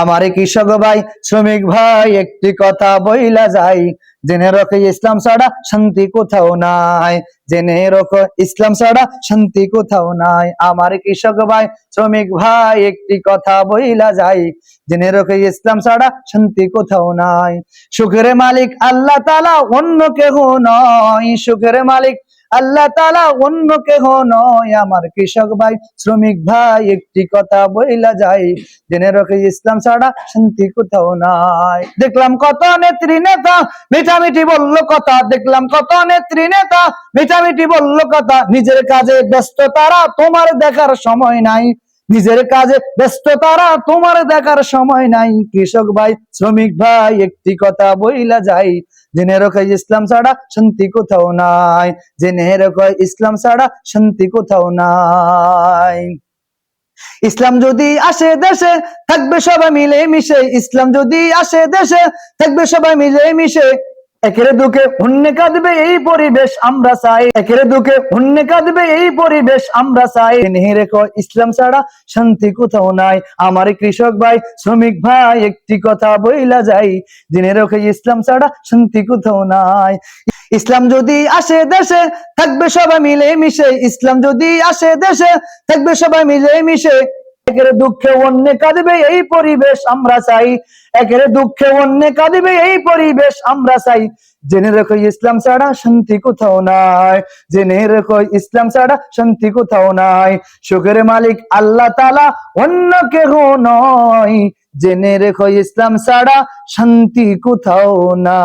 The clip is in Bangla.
আমার কৃষক ভাই, শ্রমিক ভাই, একটি কথা বইলা যাই। জেনে রকে ইসলাম ছাড়া শান্তি কোথাও নাই। জেনে রকো ইসলাম ছাড়া শান্তি কোথাও নাই। আমার কৃষক ভাই, শ্রমিক ভাই, একটি কথা বইলা যাই। জেনে রকে ইসলাম ছাড়া শান্তি কোথাও নাই। সুখের মালিক আল্লাহ তালা অন্য কেহ নয়। সুখের মালিক আল্লাহ তালা অন্য কেহ নয়। আমার কৃষক ভাই, শ্রমিক ভাই, একটি কথা বইলা যাই। জেনে রকে ইসলাম ছাড়া শান্তি কোথাও নাই। দেখলাম কত নেত্রী নেতা, মিঠামিঠি বলল কথা। দেখলাম কত নেত্রী নেতা, মিঠামিঠি বলল কথা। নিজের কাজে ব্যস্ত তারা, তোমার দেখার সময় নাই। নিজের কাজে ব্যস্ত তারা, তোমার দেখার সময় নাই। কৃষক ভাই, শ্রমিক ভাই, একটি কথা বইলা যাই। জেনে রকে ইসলাম ছাড়া শান্তি কোথাও নাই। জেনে রকে ইসলাম ছাড়া শান্তি কোথাও নাই। ইসলাম যদি আসে দেশে, থাকবে সবাই মিলে মিশে ইসলাম যদি আসে দেশে, থাকবে সবাই মিলে মিশে একের দুঃখে অন্য কাঁদবে এই পরিবেশ আমরা চাই। একের দুঃখে অন্য কাঁদবে এই পরিবেশ আমরা চাই। নেহে রেখো, ইসলাম ছাড়া শান্তি কোথাও নাই। আমার কৃষক ভাই, শ্রমিক ভাই, একটি কথা বইলা যাই। জেনে রেখো, ইসলাম ছাড়া শান্তি কোথাও নাই। ইসলাম যদি আসে দেশে, থাকবে সবাই মিলে মিশে ইসলাম যদি আসে দেশে, থাকবে সবাই মিলে মিশে একের দুঃখে অন্য কাঁদবে এই পরিবেশ আমরা চাই। একের দুঃখে অন্য কাঁদবে এই পরিবেশ আমরা চাই। জেনে রেখো ইসলাম ছাড়া শান্তি কোথাও নাই। জেনে রেখো ইসলাম ছাড়া শান্তি কোথাও নাই। সুখের মালিক আল্লাহ তালা অন্য কেহ নয়। জেনে রেখো ইসলাম ছাড়া শান্তি কোথাও না